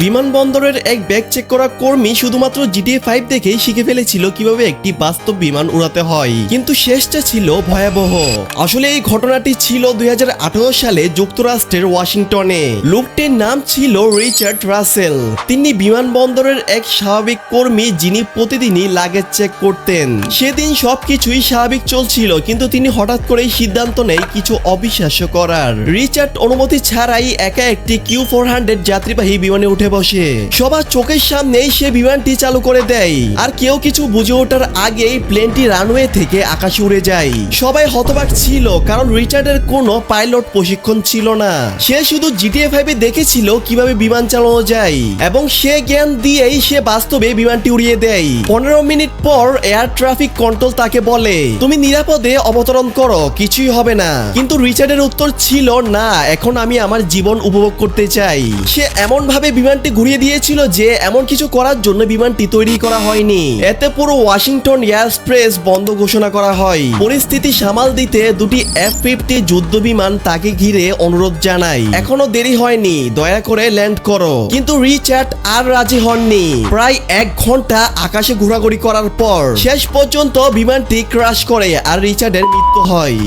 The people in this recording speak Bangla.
বিমানবন্দরের এক ব্যাগ চেক করা কর্মী শুধুমাত্র জিটিএ ফাইভ দেখেই শিখে ফেলেছিল কীভাবে একটি বাস্তব বিমান উড়াতে হয়। কিন্তু শেষটা ছিল ভয়াবহ। আসলে এই ঘটনাটি ছিল দুই সালে যুক্তরাষ্ট্রের ওয়াশিংটনে। লোকটির নাম ছিল রিচার্ড রাসেল। তিনি বিমানবন্দরের এক স্বাভাবিক কর্মী যিনি প্রতিদিনই লাগেজ চেক করতেন। সেদিন সবকিছুই স্বাভাবিক চলছিল, কিন্তু তিনি হঠাৎ করেই সিদ্ধান্ত নেয় কিছু অবিশ্বাস্য করার। রিচার্ড অনুমতি ছাড়াই একা একটি কিউ ফোর হান্ড্রেড যাত্রীবাহী বিমানে উঠে বসে। সবার চোখের সামনেই সে বিমানটি চালু করে দেয়। আর কেউ কিছু বুঝে ওঠার আগেই প্লেনটি রানওয়ে থেকে আকাশে উড়ে যায়। সবাই হতবাক ছিল, কারণ রিচার্ডের কোনো পাইলট প্রশিক্ষণ ছিল না। সে শুধু জিটিএ ফাইভে দেখেছিল কীভাবে বিমান চালানো যায়, এবং সে জ্ঞান দিয়েই সে বাস্তবে বিমানটি উড়িয়ে দেয়। পনেরো মিনিট পর এয়ার ট্রাফিক কন্ট্রোল তাকে বলে, তুমি নিরাপদে অবতরণ করো, কিছুই হবে না। কিন্তু রিচার্ডের উত্তর ছিল, না, এখন আমি আমার জীবন উপভোগ করতে চাই। সে এমন ভাবে বিমানটি ঘুরিয়ে দিয়েছিল যে এমন কিছু করার জন্য বিমানটি তৈরি করা হয়নি। এতে পুরো ওয়াশিংটন এয়ারস্প্রেস বন্ধ ঘোষণা করা হয়। পরিস্থিতি সামাল দিতে দুটি এফ ফিফটি যুদ্ধ বিমান তাকে ঘিরে অনুরোধ জানায় এখনও দেরি হয়নি, দয়া করে ল্যান্ড করো। কিন্তু রিচার্ড আর রাজি হননি। প্রায় এক ঘণ্টা আকাশে ঘোরাঘুরি করার পর শেষ পর্যন্ত বিমানটি ক্রাশ করে আর রিচার্ডের মৃত্যু হয়।